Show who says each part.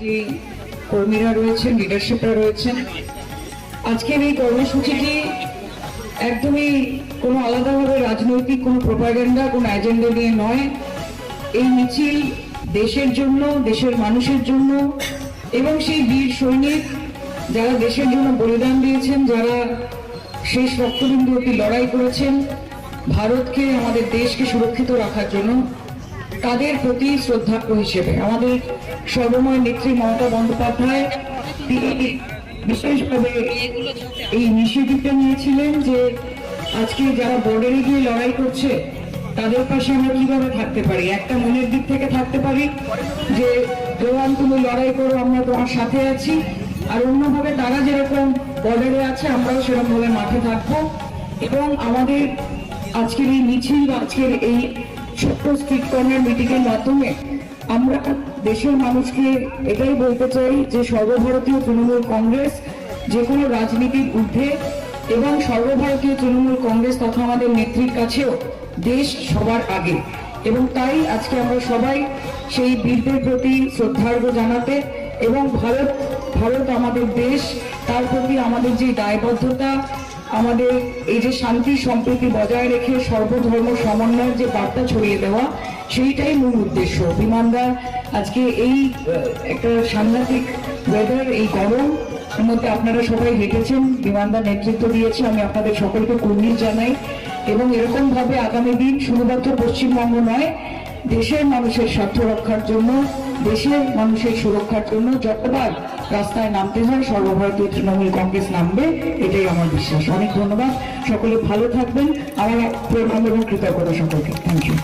Speaker 1: Party কর্মীরা রয়েছেন লিডারশিপরা রয়েছেন। আজকের এই কর্মসূচিটি একদমই কোনো আলাদাভাবে রাজনৈতিক, কোনো প্রোপাগান্ডা কোনো এজেন্ডা নিয়ে নয়। এই মিছিল দেশের জন্য, দেশের মানুষের জন্য এবং সেই বীর সৈনিক যারা দেশের জন্য বলিদান দিয়েছেন, যারা শেষ রক্তবিন্দু অব্দি লড়াই করেছেন, ভারতকে, আমাদের দেশকে সুরক্ষিত রাখার জন্য। তাদের প্রতি শ্রদ্ধার্ঘ হিসেবে আমাদের সর্বময় নেত্রী মমতা বন্দ্যোপাধ্যায়, তিনি বিশেষভাবে এই ইনিশিয়েটিভটা নিয়েছিলেন যে আজকে যারা বর্ডারে গিয়ে লড়াই করছে, তাদের পাশে আমরা কীভাবে থাকতে পারি? একটা মনের দিক থেকে থাকতে পারি যে জওয়ান তুমি লড়াই করো, আমরা তোমার সাথে আছি। আর অন্যভাবে তারা যেরকম বর্ডারে আছে, আমরাও সেরকম ভাবে মাঠে থাকব। এবং আমাদের আজকের এই মিছিল আজকের এই ছোট্ট স্ট্রিট কর্নার মিটিং এর মাধ্যমে আমরা দেশের মানুষকে এটাই বলতে চাই যে সর্বভারতীয় তৃণমূল কংগ্রেস যে কোনো রাজনীতির ঊর্ধ্বে এবং সর্বভারতীয় তৃণমূল কংগ্রেস তথা আমাদের নেত্রীর কাছেও দেশ সবার আগে। এবং তাই আজকে আমরা সবাই সেই বীরদের প্রতি শ্রদ্ধার্ঘ জানাতে এবং ভারত ভারত আমাদের দেশ, তার প্রতি আমাদের যে দায়বদ্ধতা আমাদের এই যে শান্তি, সম্প্রীতি বজায় রেখে সর্বধর্ম সমন্বয়ের যে বার্তা ছড়িয়ে দেওয়া, সেইটাই মূল উদ্দেশ্য। বিমানদা আজকে এই একটা সাংঘাতিক ওয়েদার এই গরম মধ্যে আপনারা সবাই হেঁটেছেন, বিমানদা নেতৃত্ব দিয়েছে, আমি আপনাদের সকলকে কুর্নিশ জানাই। এবং এরকমভাবে আগামী দিন শুধুমাত্র পশ্চিমবঙ্গ নয় দেশের মানুষের স্বার্থ রক্ষার জন্য, দেশের মানুষের সুরক্ষার জন্য যতবার রাস্তায় নামতে হয়, সর্বভারতীয় তৃণমূল কংগ্রেস নামবে, এটাই আমার বিশ্বাস। অনেক ধন্যবাদ। সকলে ভালো থাকবেন। আমার প্রণাম এবং কৃতজ্ঞতা সকলকে। Thank you